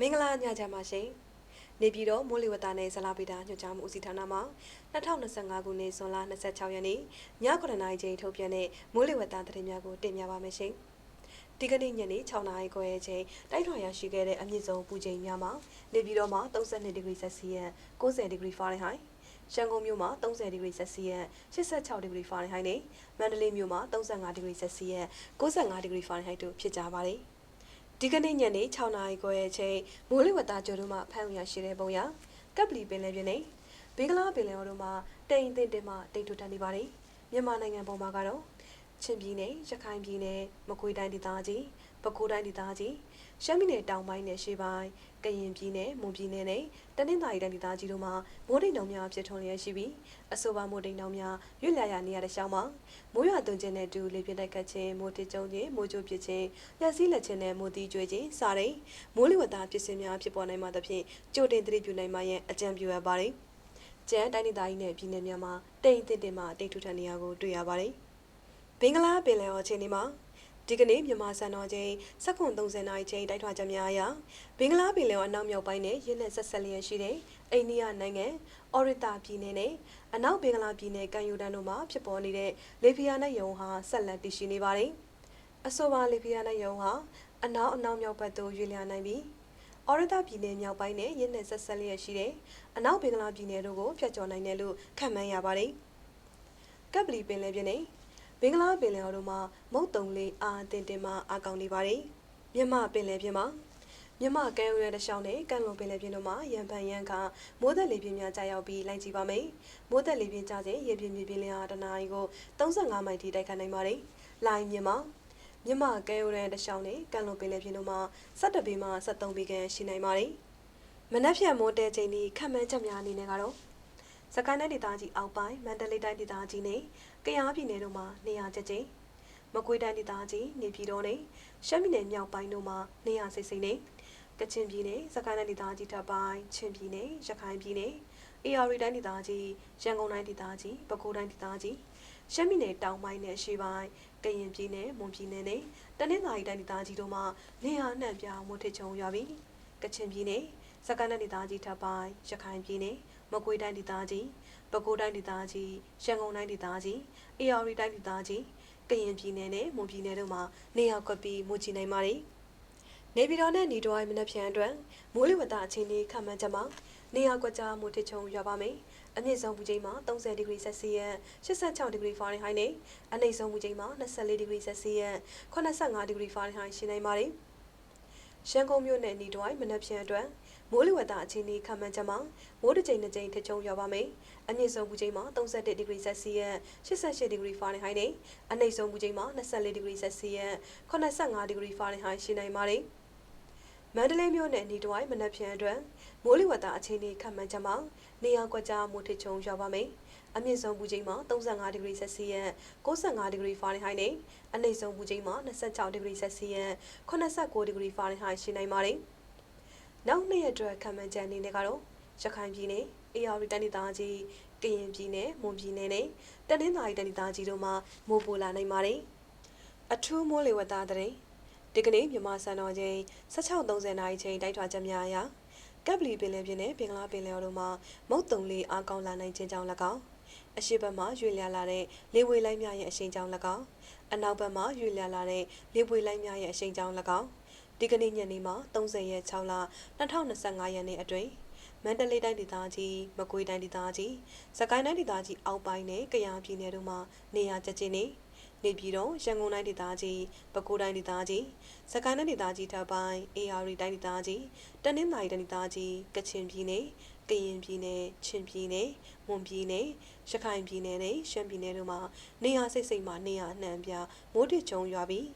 မင်္ဂလာညချမ်းပါရှင်နေပြည်တော်မိုးလေဝသနဲ့ဇလာဗီတာညွှန်ကြားမှုဦးစီးဌာနမှ2025ခုနှစ်ဇွန်လ26ရက်နေ့ည9:00နာရီချိန်ထုတ်ပြန်တဲ့မိုးလေဝသသတင်းများကိုတင်ပြပါမယ်ရှင်ဒီကနေ့ညနေ6နာရီခွဲအချိန်တိုက်ထွာရရှိခဲ့တဲ့အမြင့်ဆုံးပူချိန်များမှာနေပြည်တော်မှာ32ဒီဂရီဆက်စီယပ်90ဒီဂရီဖာရင်ဟိုက်ရန်ကုန်မြို့မှာ30ဒီဂရီဆက်စီယပ်86ဒီဂရီဖာရင်ဟိုက်နဲ့မန္တလေးမြို့မှာ35ဒီဂရီဆက်စီယပ်95ဒီဂရီဖာရင်ဟိုက်တို့ဖြစ်ကြပါတယ် ဒီကနေ့ညနေ6နာရီခွဲအချိန်မိုးလေဝသကြိုတို့မှဖမ်းဝရရှိတဲ့ပုံရကပ်ပလီပင်လယ်ပြင်နဲ့ဘင်္ဂလားပင်လယ်အော်တို့မှာတိမ်အထင်တင်မှတိတ်ထူထန်နေပါတယ်မြန်မာနိုင်ငံပေါ်မှာကတော့ချင်းပြည်နယ်ရခိုင်ပြည်နယ်မကွေးတိုင်းဒေသကြီးပဲခူးတိုင်းဒေသကြီး ရှမ်းပြည်နယ်တောင်ပိုင်းနဲ့ရှေ့ပိုင်းကရင်ပြည်နယ်မွန်ပြည်နယ်နဲ့တနင်္သာရီတိုင်းဒေသကြီးတို့မှာမိုးတိမ်တောင်များဖြစ်ထွန်းလျက်ရှိပြီးအဆိုပါမိုးတိမ်တောင်များရွတ်လျာရနေရတဲ့ရှောင်းမှာမိုးရွာသွန်းခြင်းနဲ့တူလေပြင်းတိုက်ကတ်ခြင်းမိုးတစ်ကြုံခြင်းမိုးကြိုးပစ်ခြင်းလက်စည်းလက်ခြင်းနဲ့မိုးတီးကျွေးခြင်းစတဲ့မိုးလေဝသပစ္စည်းများဖြစ်ပေါ်နိုင်မှသဖြင့်ကြိုတင်သတိပြုနိုင်မှရန်အကြံပြုရပါတယ်။ကျန်းတိုင်းဒေသကြီးနဲ့ပြည်နယ်များမှာတိမ်အထင်တင်မှတိတ်ထူထန်နေရကိုတွေ့ရပါတယ်။ဘင်္ဂလားပင်လယ်အော်ချင်းဒီမှာ ဒီကနေ့မြန်မာစံတော်ချိန်7:30နာရီချိန်တိုက်ထွာချက်များအရဘင်္ဂလားပင်လယ်အော်အနောက်မြောက်ပိုင်းနဲ့ရင်းနဲ့ဆက်ဆက်လျက်ရှိတဲ့အိန္ဒိယနိုင်ငံအော်ရတာပြည်နယ်နဲ့အနောက်ဘင်္ဂလားပြည်နယ်ကန်ယူဒန်တို့မှာဖြစ်ပေါ်နေတဲ့လေဖီယာနဲ့ယုံဟာဆက်လက်တည်ရှိနေပါတယ်။အဆိုပါလေဖီယာနဲ့ယုံဟာအနောက်အနောက်မြောက်ဘက်သို့ရွေ့လျားနိုင်ပြီးအော်ရတာပြည်နယ်မြောက်ပိုင်းနဲ့ရင်းနဲ့ဆက်ဆက်လျက်ရှိတဲ့အနောက်ဘင်္ဂလားပြည်နယ်တို့ကိုဖျက်ချော်နိုင်တယ်လို့ခန့်မှန်းရပါတယ်။ကပ်ပလီပင်လယ်ပြင်နဲ့ဘ င်္ဂလားပင်လယ်အော်တို့မှာမုတ်တုံလေးအာအတင်တင်မှအကောင်နေပါတယ်။မြန်မာပင်လယ်ပြင်မှာမြန်မာကမ်းရိုးတန်းတစ်လျှောက်နဲ့ကမ်းလွန်ပင်လယ်ပြင်တို့မှာရံပန်ရံခါမိုးသက်လေပြင်းများကြာရောက်ပြီးလိုက်ကြည့်ပါမယ်။မိုးသက်လေပြင်းကြခြင်းရေပြင်းမြေပြင်းလျာတနာရီကို35မိုင်ထိတိုက်ခတ်နိုင်ပါတယ်။လိုင်းမြင်မှာမြန်မာကမ်းရိုးတန်းတစ်လျှောက်နဲ့ကမ်းလွန်ပင်လယ်ပြင်တို့မှာ17ပေမှ73ပေခန့်ရှိနိုင်ပါတယ်။မနက်ဖြန်မိုးတဲချိန်ဒီခန့်မှန်းချက်များအနေနဲ့ကတော့စကိုင်းတိုင်းဒေသကြီးအောက်ပိုင်းမန္တလေးတိုင်းဒေသကြီးနဲ့ ကယားပြည်နယ်တို့မှာနေရာကျကျမကွေးတိုင်းဒေသကြီးနေပြည်တော်နဲ့ရှမ်းပြည်နယ်မြောက်ပိုင်းတို့မှာနေရာစိတ်စိတ်နဲ့ကချင်ပြည်နယ်စကိုင်းတိုင်းဒေသကြီးတပ်ပိုင်းချင်းပြည်နယ်ရခိုင်ပြည်နယ်အေရရီတိုင်းဒေသကြီးရန်ကုန်တိုင်းဒေသကြီးပဲခူးတိုင်းဒေသကြီးရှမ်းပြည်နယ်တောင်ပိုင်းနဲ့ရှေ့ပိုင်းကရင်ပြည်နယ်မွန်ပြည်နယ်နဲ့တနင်္သာရီတိုင်းဒေသကြီးတို့မှာနေရာနှံ့ပြားမွတ်ထချုံရွာပြီးကချင်ပြည်နယ် စကိုင်းတိုင်းဒေသကြီးတပ်ပိုင်းရခိုင်ပြည်နယ်မကွေးတိုင်းဒေသကြီးပဲခူးတိုင်းဒေသကြီးရန်ကုန်တိုင်းဒေသကြီးအေရရီတိုင်းဒေသကြီးကရင်ပြည်နယ်နဲ့မွန်ပြည်နယ်တို့မှာနေရာကွက်ပြီးမူချီနိုင်ပါတယ်။နေပြည်တော်နဲ့နေတော်အိုင်မနက်ဖြန်အတွက်မိုးလေဝသအခြေအနေခန့်မှန်းချက်မှာနေရာကွက်ကြားမူထချုံရွာပါမယ်။အမြင့်ဆုံးပူချိန်မှာ30ဒီဂရီဆက်စီယပ်86ဒီဂရီဖာရင်ဟိုက်နဲ့အနိမ့်ဆုံးပူချိန်မှာ24ဒီဂရီဆက်စီယပ်85ဒီဂရီဖာရင်ဟိုက်ရှိနိုင်ပါတယ်။ရန်ကုန်မြို့နယ်နေတော်အိုင်မနက်ဖြန်အတွက် မိုးလေဝသအခြေအနေခန့်မှန်းချက်မှာမိုးတစ်ချိန်တစ်ချိန်ထချုံရွာပါမယ်။အမြင့်ဆုံးပူချိန်မှာ31ဒီဂရီဆက်စီယပ်88ဒီဂရီဖာရင်ဟိုက်နဲ့အနိမ့်ဆုံးပူချိန်မှာ24ဒီဂရီဆက်စီယပ်85ဒီဂရီဖာရင်ဟိုက်ရှိနိုင်ပါတယ်။မန္တလေးမြို့နယ်နေတဝိုင်းမနက်ဖြန်အတွက်မိုးလေဝသအခြေအနေခန့်မှန်းချက်မှာနေရာကွက်ကြားမိုးထချုံရွာပါမယ်။အမြင့်ဆုံးပူချိန်မှာ35ဒီဂရီဆက်စီယပ်65ဒီဂရီဖာရင်ဟိုက်နဲ့အနိမ့်ဆုံးပူချိန်မှာ26ဒီဂရီဆက်စီယပ်89ဒီဂရီဖာရင်ဟိုက်ရှိနိုင်ပါတယ်။ နောက်နှစ်ရက်အတွက်ခံမှန်းချက်အနေနဲ့ကတော့ရခိုင်ပြည်နယ်အေရဝတီတိုင်းဒေသကြီးကရင်ပြည်နယ်မွန်ပြည်နယ်နဲ့တနင်္သာရီတိုင်းဒေသကြီးတို့မှာမိုးပိုလာနိုင်ပါတယ်အထူးမိုးလေဝသသတင်းဒီကနေ့မြန်မာစံတော်ချိန်16:30နာရီချိန်တိုက်ထွာချက်များအရကပ်ပလီပင်လယ်ပြင်နဲ့ဘင်္ဂလားပင်လယ်အော်တို့မှာမုတ်တုံလေးအားကောင်းလာနိုင်ခြင်းကြောင့်၎င်းအရှိဘက်မှရွေ့လျားလာတဲ့လေဝေလိုင်းများရဲ့အရှိန်ကြောင့်၎င်းအနောက်ဘက်မှရွေ့လျားလာတဲ့လေဝေလိုင်းများရဲ့အရှိန်ကြောင့်၎င်း ဒီကနေ့ညနေမှာ30ရက်6လ2025ရက်နေ့အတွင်းမန္တလေးတိုင်းဒေသကြီးမကွေးတိုင်းဒေသကြီးစကိုင်းတိုင်းဒေသကြီးအောက်ပိုင်းနဲ့ကယားပြည်နယ်တို့မှာနေရာကျကျင်းနေနေပြည်တော်ရန်ကုန်တိုင်းဒေသကြီးပဲခူးတိုင်းဒေသကြီးစကိုင်းတိုင်းဒေသကြီးထပ်ပိုင်းအေရရီတိုင်းဒေသကြီးတနင်္သာရီတိုင်းဒေသကြီးကချင်ပြည်နယ်ကရင်ပြည်နယ်ချင်းပြည်နယ်မွန်ပြည်နယ်ရခိုင်ပြည်နယ်နဲ့ရှမ်းပြည်နယ်တို့မှာနေရာစိတ်စိတ်မှာနေရာအနှံ့ပြမိုးတိချုံရွာပြီး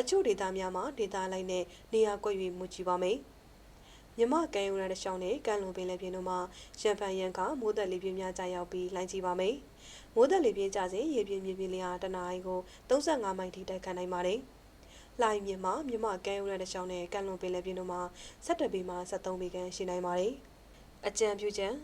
အချို့ဒေသများမှာဒေသလိုက်နဲ့နေရာကွက်၍မူကြည့်ပါမယ်။မြမကံယူရတဲ့ရှောင်းနဲ့ကံလုံပင်လည်းပြင်းတို့မှာရံဖန်ရံကမိုးသက်လေးပြင်းများကြာရောက်ပြီးလိုင်းကြည့်ပါမယ်။မိုးသက်လေးပြင်းကြစဉ်ရေပြင်းမြေပြင်းလျာတနာရီကို35မိုင်ထိတိုက်ခတ်နိုင်ပါတယ်။လိုင်းမြမမြမကံယူရတဲ့ရှောင်းနဲ့ကံလုံပင်လည်းပြင်းတို့မှာ17ပေမှ73ပေခန့်ရှိနိုင်ပါတယ်။အကြံပြုချက်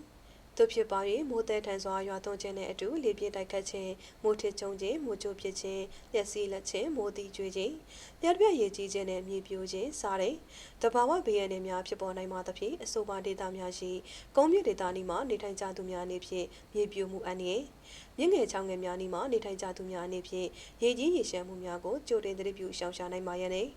သူဖြစ်ပါ၍မိုးတဲထန်စွာရွာသွန်းခြင်းနဲ့အတူလေပြင်းတိုက်ခတ်ခြင်းမိုးထစ်ချုံခြင်းမိုးကြိုဖြစ်ခြင်းလျက်စီးလက်ခြင်းမိုးတီကျွေးခြင်းပြတ်ပြတ်ရည်ကြီးခြင်းနဲ့မြေပြိုခြင်းစားတဲ့တဘာဝဘေးရန်တွေများဖြစ်ပေါ်နိုင်မှာသဖြင့်အဆိုပါဒေသများရှိကုန်းမြင့်ဒေသနီမှာနေထိုင်ကြသူများအနေဖြင့်မြေပြိုမှုအန္တရာယ်မြင့်ငယ်ချောင်းငယ်များနီမှာနေထိုင်ကြသူများအနေဖြင့်ရေကြီးရေရှမ်းမှုများကိုကြိုတင်သတိပြုရှောင်ရှားနိုင်ပါရန်နဲ့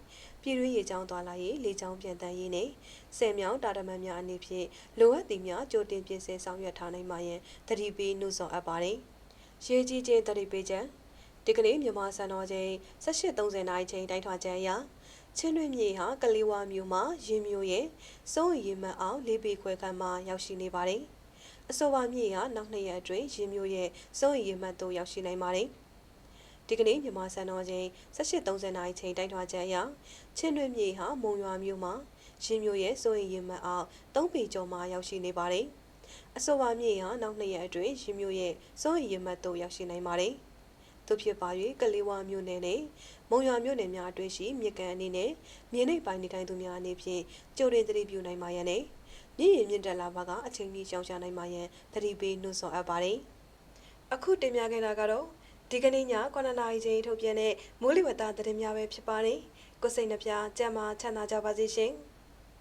ပြည်တွင်းရေကြောင်းသွားလာရေးလေကြောင်းပြန်တန်းရေးနဲ့ဆယ်မြောင်းတာတမန်များအနေဖြင့်လိုအပ်သည်များကြိုတင်ပြင်ဆင်ဆောင်ရွက်ထားနိုင်ပါရန်တတိပေးနှုတ်ဆော်အပ်ပါတယ်။ရေကြီးခြင်းတတိပေးချက်ဒီကနေ့မြန်မာစံတော်ချိန်18:30နာရီချိန်တိုင်းထွာချက်အရချင်းတွင်မြေဟာကလေးဝါမြို့မှာရင်မြို့ရဲ့စုံးရီမတ်အောင်လေးပေခွဲခန့်မှာရောက်ရှိနေပါတယ်။အဆိုပါမြေဟာနောက်နှစ်ရက်အတွင်းရင်မြို့ရဲ့စုံးရီမတ်သို့ရောက်ရှိနိုင်ပါတယ်။ ဒီကနေ့မြန်မာစံတော်ချိန်18:30နာရီချိန်တိုင်းထွာချက်အရချင်းတွင်မြေဟာမုံရွာမြို့မှာရင်မြို့ရဲ့စိုးရင်ရင်မတ်အောင်၃ပေကျော်မှရောက်ရှိနေပါတယ်။အဆိုပါမြေဟာနောက်နှစ်ရက်အတွင်းရင်မြို့ရဲ့စိုးရင်ရင်မတ်သို့ရောက်ရှိနိုင်ပါတယ်။သူဖြစ်ပါ၍ကလေးဝါမြို့နယ်နဲ့မုံရွာမြို့နယ်များအတွင်းရှိမြေကန်အနေနဲ့မြေနိမ့်ပိုင်းနေထိုင်သူများအနေဖြင့်ကြိုတင်သတိပြုနိုင်ပါရန်နဲ့မြင့်ရင်မြင့်တက်လာပါကအချိန်ကြီးရှောင်ရှားနိုင်ပါရန်သတိပေးနှိုးဆော်အပ်ပါတယ်။အခုတင်ပြခဲ့တာကတော့ ဒီကနေ့ည9နာရီချိန်ထုတ်ပြန်တဲ့မိုးလေဝသသတင်းများပဲဖြစ်ပါတယ်။ကိုစိတ်နှပြကြမ်းမာချမ်းသာကြပါစေရှင်။